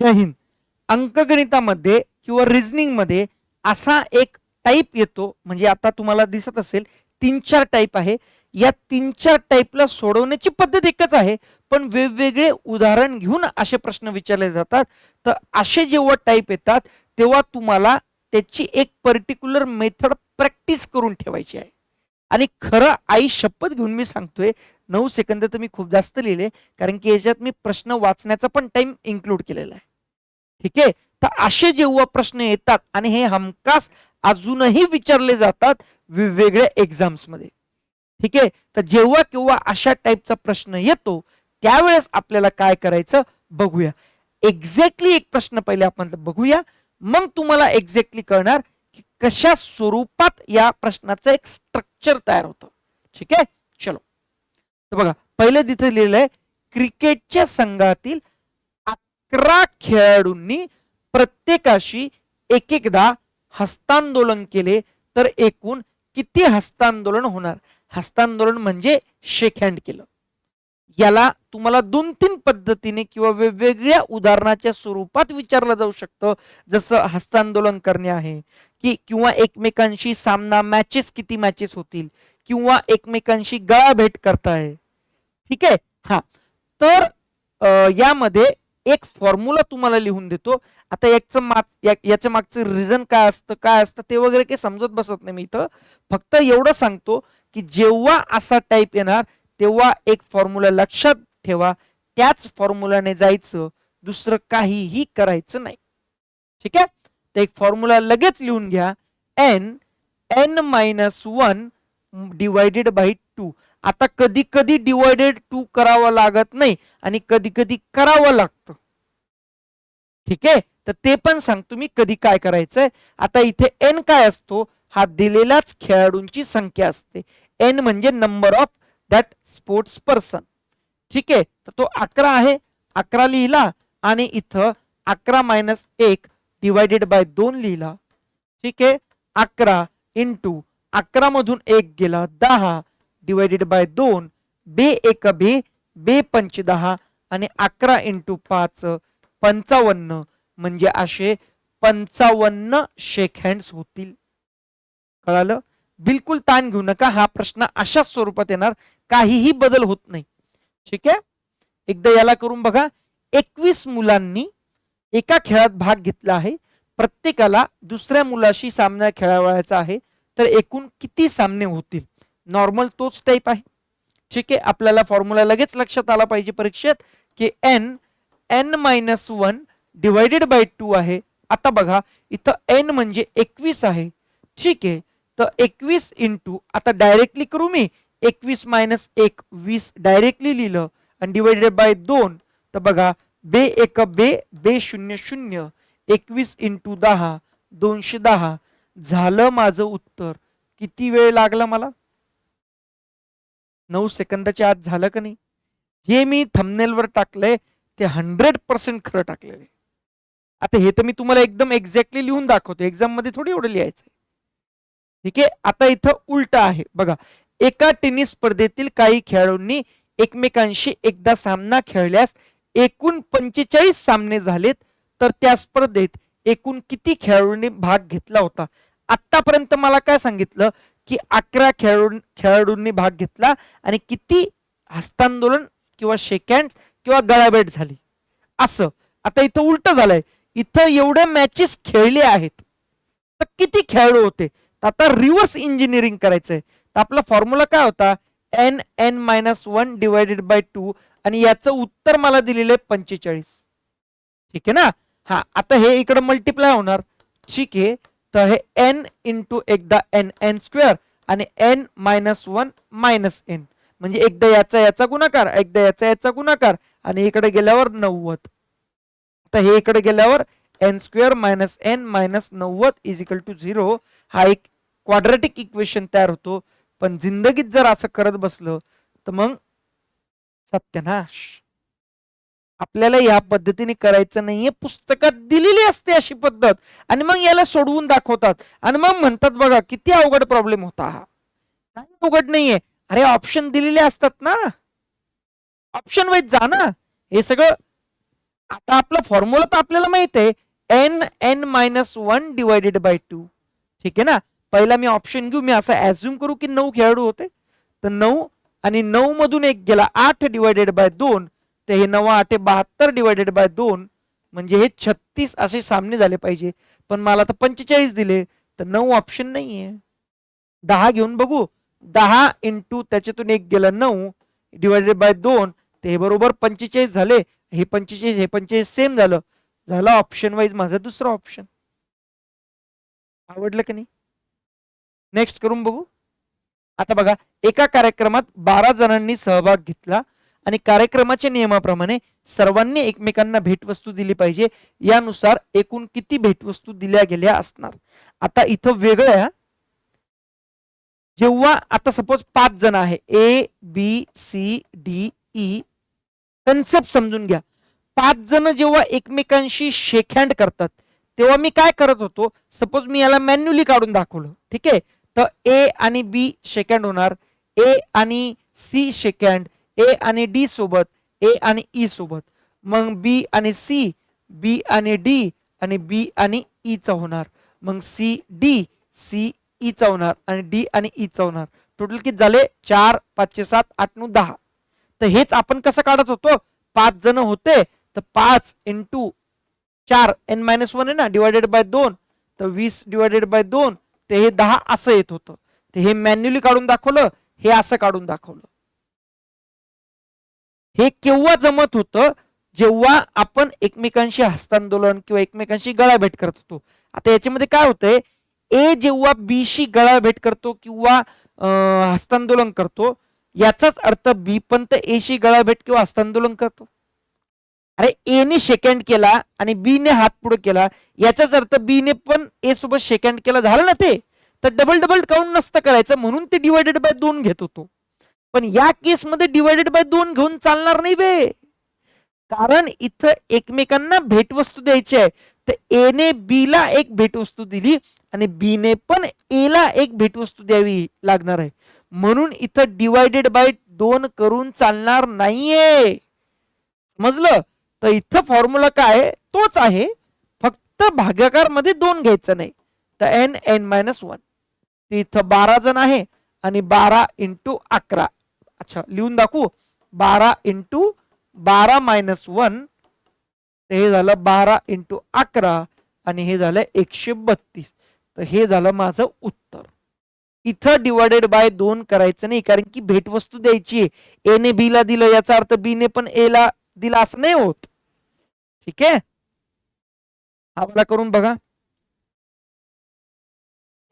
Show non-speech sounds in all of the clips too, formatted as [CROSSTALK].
जय हिंद. अंकगणितामध्ये किंवा रिझनिंगमध्ये असा एक टाईप येतो म्हणजे आता तुम्हाला दिसत असेल तीन चार टाईप आहे. या तीन चार टाईपला सोडवण्याची पद्धत एकच आहे पण वेगवेगळे उदाहरण घेऊन असे प्रश्न विचारले जातात. तर असे जेव्हा टाईप येतात तेव्हा तुम्हाला त्याची एक पर्टिक्युलर मेथड प्रॅक्टिस करून ठेवायची आहे. आणि खरं आई शपथ घेऊन मी सांगतोय नऊ सेकंद तर मी खूप जास्त लिहिले कारण की याच्यात मी प्रश्न वाचण्याचा पण टाइम इन्क्लूड केलेला आहे. ठीक आहे? तर असे जेव्हा प्रश्न येतात आणि हे हमखास अजूनही विचारले जातात वेगवेगळ्या एक्झाम्समध्ये. ठीक आहे? तर जेव्हा किंवा अशा टाईपचा प्रश्न येतो त्यावेळेस आपल्याला काय करायचं बघूया. एक्झॅक्टली एक प्रश्न पहिले आपण बघूया. मग तुम्हाला एक्झॅक्टली कळणार की कशा स्वरूपात या प्रश्नाचं एक स्ट्रक्चर तयार होतं. ठीक आहे? चलो. तर बघा पहिले तिथे लिहिलंय आहे क्रिकेटच्या संघातील अकरा खेळाडूंनी प्रत्येकाशी एक एकदा हस्तांदोलन केले तर एकूण किती हस्तांदोलन होणार? हस्तांदोलन म्हणजे शेक हँड केलं. याला तुम्हाला दोन तीन पद्धतीने किंवा वेगवेगळ्या उदाहरणाच्या स्वरूपात विचारलं जाऊ शकतं जसं हस्तांदोलन करणे आहे की किंवा एकमेकांशी सामना मॅचेस किती मॅचेस होतील किंवा एकमेकांशी गळा भेट करताय. ठीक आहे? हा. तर यामध्ये एक फॉर्म्युला तुम्हाला लिहून देतो. आता याचं माग याच्या मागचं रिझन काय असतं काय असतं ते वगैरे काही समजत बसत नाही मी इथं. फक्त एवढं सांगतो की जेव्हा असा टाईप येणार तेव्हा एक फॉर्म्युला लक्षात ठेवा. त्याच फॉर्म्युलाने जायचं दुसरं काहीही करायचं नाही. ठीक आहे? तर एक फॉर्म्युला लगेच लिहून घ्या. N N minus one divided by two आता कधी कधी डिवायडेड टू करावं लागत नाही आणि कधी कधी करावं लागतं. ठीक आहे? तर ते पण सांगतो मी कधी काय करायचंय. आता इथे एन काय असतो? हा दिलेलाच खेळाडूंची संख्या असते. एन म्हणजे number of that sports person ठीक आहे? तर तो अकरा आहे. अकरा लिहिला आणि इथं अकरा मायनस एक डिवायडेड बाय दोन लिहिला. ठीक आहे? अकरा इंटू अकरा मधून एक गेला दहा. डिवायडेड बाय दोन बे एक बे बे पंच दहा आणि अकरा इंटू पाच पंचावन्न. म्हणजे असे पंचावन्न शेक हँड्स होतील. कळालं? बिलकुल ताण घेऊ नका. हा प्रश्न अशाच स्वरूपात येणार. काहीही बदल होत नाही. ठीक आहे? एकदा याला करून बघा. एकवीस मुलांनी एका खेळात भाग घेतला आहे. प्रत्येकाला दुसऱ्या मुलाशी सामना खेळावायचा आहे. तर एकूण किती सामने होतील? नॉर्मल तोच टाईप आहे. ठीक आहे? आपल्याला फॉर्म्युला लगेच लक्षात आला पाहिजे परीक्षेत की N N minus one divided by two आहे. आता बघा इथं एन म्हणजे एकवीस आहे. ठीक आहे? तर एकवीस इंटू आता डायरेक्टली करू मी. एकवीस मायनस एक वीस डायरेक्टली लिहिलं आणि डिवायडेड बाय दोन. तर बघा बे एक बे बे शून्य शून्य. एकवीस इंटू दहा दोनशे दहा. झालं माझं उत्तर. किती वेळ लागला मला? नऊ सेकंदाच्या आत झालं का नाही? जे मी थंबनेलवर टाकलंय ते हंड्रेड पर्सेंट खरं टाकलेलं आता हे तर मी तुम्हाला एकदम एक्झॅक्टली लिहून दाखवतो एक्झाममध्ये थोडी एवढं लिहायचं ठीक आहे? आता इथं उलट आहे. बघा एका टेनिस स्पर्धेतील काही खेळाडूंनी एकमेकांशी एकदा सामना खेळल्यास एकूण पंचेचाळीस सामने झालेत तर त्या स्पर्धेत एकूण किती खेळाडूंनी भाग घेतला होता? आतापर्यंत मला काय सांगितलं? की अकरा खेळाडू खेळाडूंनी भाग घेतला आणि किती हस्तांदोलन किंवा शेकँड किंवा गळाभेट झाली. असं. आता इथं उलट झालंय. इथं एवढ्या मॅचेस खेळले आहेत. तर किती खेळाडू होते? तर आता रिव्हर्स इंजिनिअरिंग करायचंय. तर आपला फॉर्म्युला काय होता? N N minus one divided by two आणि याचं उत्तर मला दिलेलं आहे पंचेचाळीस. ठीक आहे ना? हा. आता हे इकडे मल्टिप्लाय होणार. ठीक आहे. तर हे एन इंटू एकदा एन एन स्क्वेअर आणि N minus one minus N म्हणजे एकदा याचा याचा गुणाकार एकदा याचा याचा गुणाकार. आणि इकडे गेल्यावर नव्वद. तर हे इकडे गेल्यावर N square minus N minus नव्वद इज इक्वल टू झिरो हा एक क्वाड्रेटिक इक्वेशन तयार होतो. पण जिंदगीत जर असं करत बसलं तर मग सत्यनाश. आपल्याला या पद्धतीने करायचं नाहीये पुस्तकात दिलेली असते अशी पद्धत. आणि मग याला सोडवून दाखवतात. आणि मग म्हणतात बघा किती अवघड प्रॉब्लेम होता हा. काही अवघड नाहीये. अरे ऑप्शन दिलेले असतात ना. ऑप्शन वाईज जा ना. हे सगळं आता आपला फॉर्म्युला तर आपल्याला माहीत आहे. N N minus one divided by two ठीक आहे ना? पहिला मी ऑप्शन घेऊ. मी असं ऍझ्युम करू की नऊ खेळाडू होते. तर नऊ आणि नऊ मधून एक गेला आठ डिवायडेड बाय दोन. तर हे नवा आठे बहात्तर डिवायडेड बाय दोन म्हणजे हे छत्तीस असे सामने झाले पाहिजे. पण मला आता पंचेचाळीस दिले तर नऊ ऑप्शन नाही आहे दहा घेऊन बघू. दहा इंटू त्याच्यातून एक गेलं नऊ डिवायडेड बाय दोन ते हे बरोबर पंचेचाळीस झाले. हे पंचेचाळीस हे पंचेचाळीस सेम झालं. झालं ऑप्शन वाईज माझं दुसरं ऑप्शन आवडलं का नाही? नेक्स्ट करून बघू. आता बघा एका कार्यक्रमात बारा जणांनी सहभाग घेतला. आणि कार्यक्रमाच्या नियमाप्रमाणे सर्वांनी एकमेकांना भेटवस्तू दिली पाहिजे. यानुसार एकूण किती भेटवस्तू दिल्या गेल्या असणार? आता इथं वेगळं हा. जेव्हा आता सपोज पाच जण आहे A B C D E concept समजून घ्या. पाच जण जेव्हा एकमेकांशी शेक हँड करतात तेव्हा मी काय करत होतो? सपोज मी याला मॅन्युअली काढून दाखवलं ठीक आहे? तर ए आणि बी शेक हँड होणार. ए आणि सी शेक हँड ए आणि डी सोबत ए आणि ई सोबत. मग बी आणि सी बी आणि डी आणि बी आणि ई चा होणार. मग सी डी सी ई चा होणार आणि डी आणि ई चा होणार. टोटल किती झाले? चार पाचशे सात आठ नऊ दहा. तर हेच आपण कसं काढत होतो? पाच जण होते तर पाच इंटू चार एन मायनस वन आहे ना डिवायडेड बाय दोन तर वीस डिवायडेड बाय दोन ते हे दहा असं येत होतं. ते हे मॅन्युअली काढून दाखवलं हे असं काढून दाखवलं. हे केव्हा जमत होतं? जेव्हा आपण एकमेकांशी हस्तांदोलन किंवा एकमेकांशी गळाभेट करत होतो. आता याच्यामध्ये काय होतंय? ए जेव्हा बी शी गळाभेट करतो किंवा हस्तांदोलन करतो याचाच अर्थ बी पण तर ए शी गळाभेट किंवा हस्तांदोलन करतो. अरे ए ने सेकंड केला आणि बी ने हात पुढे केला याचाच अर्थ बी ने पण ए सोबत सेकंड केला. झालं ना ते? तर डबल डबल काउंट नसतं करायचं म्हणून ते डिवायडेड बाय दोन घेत होतो. पण या केसमध्ये डिवायडेड बाय दोन घेऊन चालणार नाही बे. कारण इथं एकमेकांना भेटवस्तू द्यायची आहे. तर ए ने बी ला एक भेटवस्तू दिली आणि बी ने पण ए ला एक भेटवस्तू द्यावी लागणार आहे. म्हणून इथं डिवायडेड बाय दोन करून चालणार नाहीये. समजलं? तर इथं फॉर्म्युला काय तोच आहे. फक्त भागाकारमध्ये दोन घ्यायचं नाही. तर एन एन मायनस वन इथं बारा जण आहे आणि बारा इंटू अकरा. अच्छा लिहून दाखवू? बारा इंटू बारा मायनस वन हे झालं बारा इंटू अकरा आणि हे झालं एकशे बत्तीस. तर हे झालं माझं उत्तर. इथं डिवायडेड बाय दोन करायचं नाही कारण की भेटवस्तू द्यायची आहे. ए ने बी ला दिलं याचा अर्थ बी ने पण ए ला दिला असं नाही होत. ठीक आहे? हा मला करून बघा.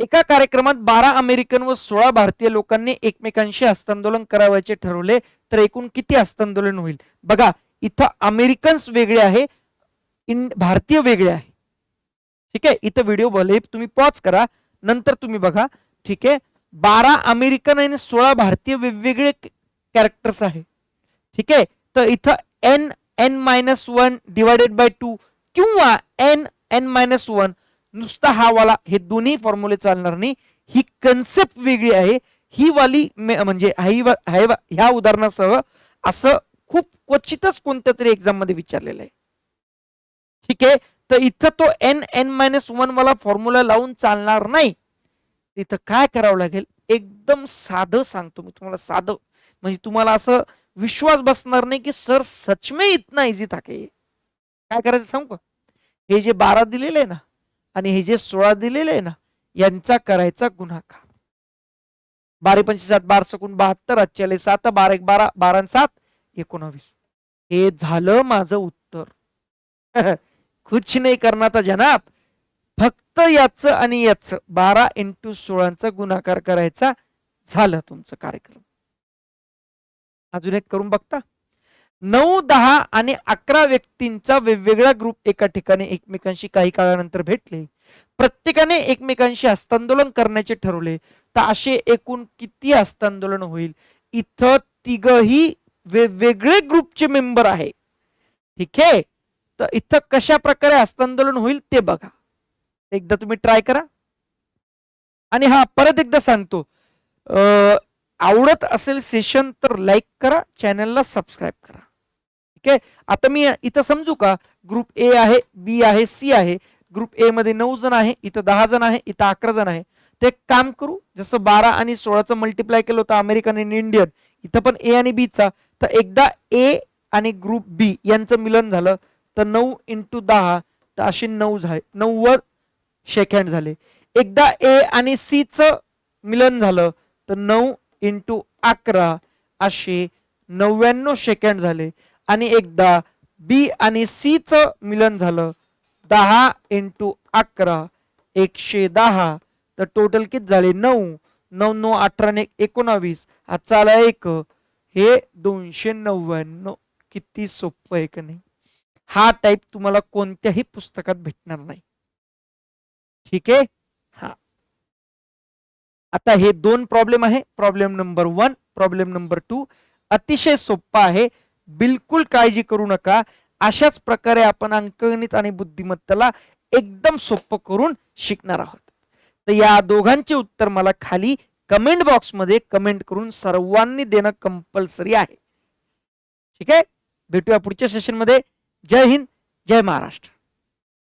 एका कार्यक्रमात बारा अमेरिकन व सोळा भारतीय लोकांनी एकमेकांशी हस्तांदोलन करावयाचे ठरवले तर एकूण किती हस्तांदोलन होईल? बघा इथं अमेरिकन्स वेगळे आहे इन भारतीय वेगळे आहे. ठीक आहे? इथं व्हिडिओ भले तुम्ही पॉज करा नंतर तुम्ही बघा. ठीक आहे? बारा अमेरिकन आणि सोळा भारतीय वेगवेगळे कॅरेक्टर्स आहे. ठीक आहे? तर इथं N N minus one divided by two किंवा एन एन मायनस वन नुसता हा वाला हे दोन्ही फॉर्म्युले चालणार नाही ही कन्सेप्ट वेगळी आहे. ही वाली म्हणजे हाय ह्या उदाहरणासह असं खूप क्वचितच कोणत्या तरी एक्झाममध्ये विचारलेलं आहे. ठीक आहे? तर इथं तो एन एन मायनस वन वाला फॉर्म्युला लावून चालणार नाही. इथं काय करावं लागेल? एकदम साधं सांगतो मी तुम्हाला साधं. म्हणजे तुम्हाला असं विश्वास बसणार नाही की सर सचमे इतना इझी था काय करायचं सांगू का? हे जे बारा दिलेले आहे ना आणि हे जे सोळा दिलेले आहे ना यांचा करायचा गुणाकार बारे पंचवीस सात बारा सकून बहात्तर अठ्ठेचाळीस सात बारा एक बारा बारा सात एकोणावीस. हे झालं माझं उत्तर. [LAUGHS] कुछ नाही करणार आता जनाब. फक्त याच आणि याच बारा इंटू सोळांचा गुणाकार करायचा झालं तुमचं कार्यक्रम. अजून एक करून बघता? नऊ दहा आणि अकरा व्यक्तींचा वेगवेगळा ग्रुप एका ठिकाणी एकमेकांशी काही काळानंतर भेटले. प्रत्येकाने एकमेकांशी हस्तांदोलन करण्याचे ठरवले. तर असे एकूण किती हस्तांदोलन होईल? इथं तिघही वेगवेगळे ग्रुपचे मेंबर आहे. ठीक आहे? तर इथं कशा प्रकारे हस्तांदोलन होईल ते बघा. एकदा तुम्ही ट्राय करा. आणि हा परत एकदा सांगतो. आवडत असेल सेशन तर लाईक करा चॅनलला सबस्क्राईब करा. ठीक आहे आता मी इथं समजू का? ग्रुप ए आहे बी आहे सी आहे. ग्रुप ए मध्ये नऊ जण आहे इथं दहा जण आहे इथं अकरा जण आहे. ते एक काम करू जसं बारा आणि सोळाचं मल्टिप्लाय केलं होतं अमेरिकन आणि इंडियन इथं पण ए आणि बीचा तर एकदा ए आणि ग्रुप बी यांचं मिलन झालं तर नऊ इंटू दहा तर असे नऊ झाले नव्वद शेकँड झाले. एकदा ए आणि सी च मिलन झालं तर नऊ इंटू अकरा असे नव्याण्णव सेकंड झाले. आणि एकदा बी आणि सी च मिलन झालं दहा इंटू अकरा एकशे दहा. तर टोटल किती झाले? नऊ. नऊ नऊ अठरा ने एकोणावीस. हा चाला एक. हे दोनशे नव्याण्णव. किती सोपं आहे का नाही? हा टाईप तुम्हाला कोणत्याही पुस्तकात भेटणार नाही. ठीक आहे? हा. आता हे दोन प्रॉब्लेम आहे. Problem number one problem number two अतिशय सोपा आहे. बिलकुल काळजी करू नका. अशाच प्रकारे आपण अंकगणित आणि बुद्धिमत्तेला एकदम सोपं करून शिकणार आहोत. तर या दोघांचे उत्तर मला खाली कमेंट बॉक्समध्ये कमेंट करून सर्वांनी देणं कंपल्सरी आहे. ठीक आहे? भेटूया पुढच्या सेशनमध्ये जय हिंद जय महाराष्ट्र.